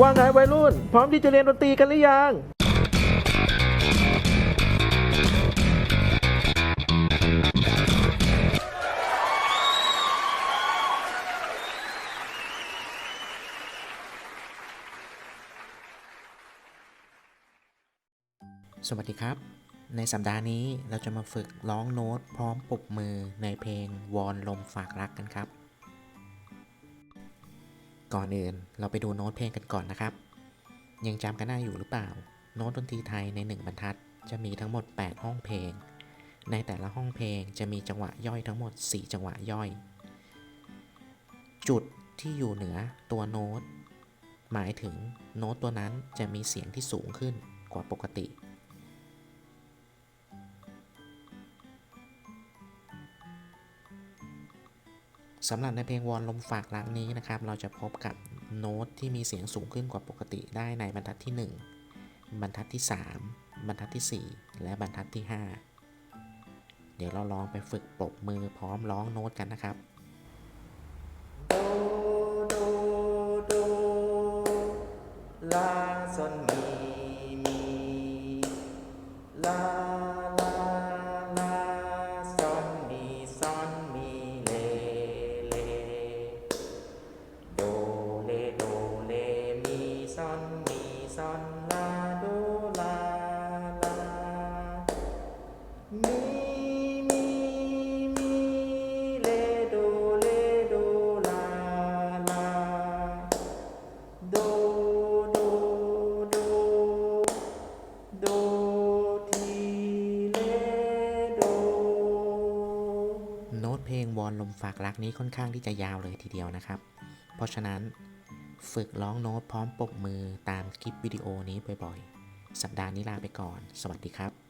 ว่าไงวัยรุ่น พร้อมที่จะเรียนดนตรีกันหรือยัง สวัสดีครับ ในสัปดาห์นี้เราจะมาฝึกร้องโน้ตพร้อมปลุกมือในเพลงวอนลมฝากรักกันครับ ก่อนอื่นเราไปดูโน้ตเพลงกันก่อนนะครับ ยังจำกันได้อยู่หรือเปล่า โน้ตดนตรีไทยใน 1 บรรทัด จะมีทั้งหมด 8 ห้องเพลง ในแต่ละห้องเพลงจะมีจังหวะย่อยทั้งหมด 4 จังหวะย่อย จุดที่อยู่เหนือตัวโน้ตหมายถึงโน้ตตัวนั้นจะมีเสียงที่สูงขึ้นกว่าปกติ สำหรับในเพลงวอนลมฝากรักนี้นะครับ เราจะพบกับโน้ตที่มีเสียงสูงขึ้นกว่าปกติได้ในบรรทัดที่ 1 บรรทัดที่ 3 บรรทัดที่ 4 และบรรทัดที่ 5 เดี๋ยวเราลองไปฝึกปรบมือพร้อมร้องโน้ตกันนะครับโดโดโดลาซอนมีมีลา ซอนลาโดลาลามีมีมีเลโดเลโดลาลาโดโดโดโดทีเลโดโน้ตเพลงวอนลมฝากรักนี้ค่อนข้างที่จะยาวเลยทีเดียวนะครับ เพราะฉะนั้น ฝึกร้องโน้ตพร้อมปรบมือตามคลิปวิดีโอนี้บ่อยๆ สัปดาห์นี้ลาไปก่อน สวัสดีครับ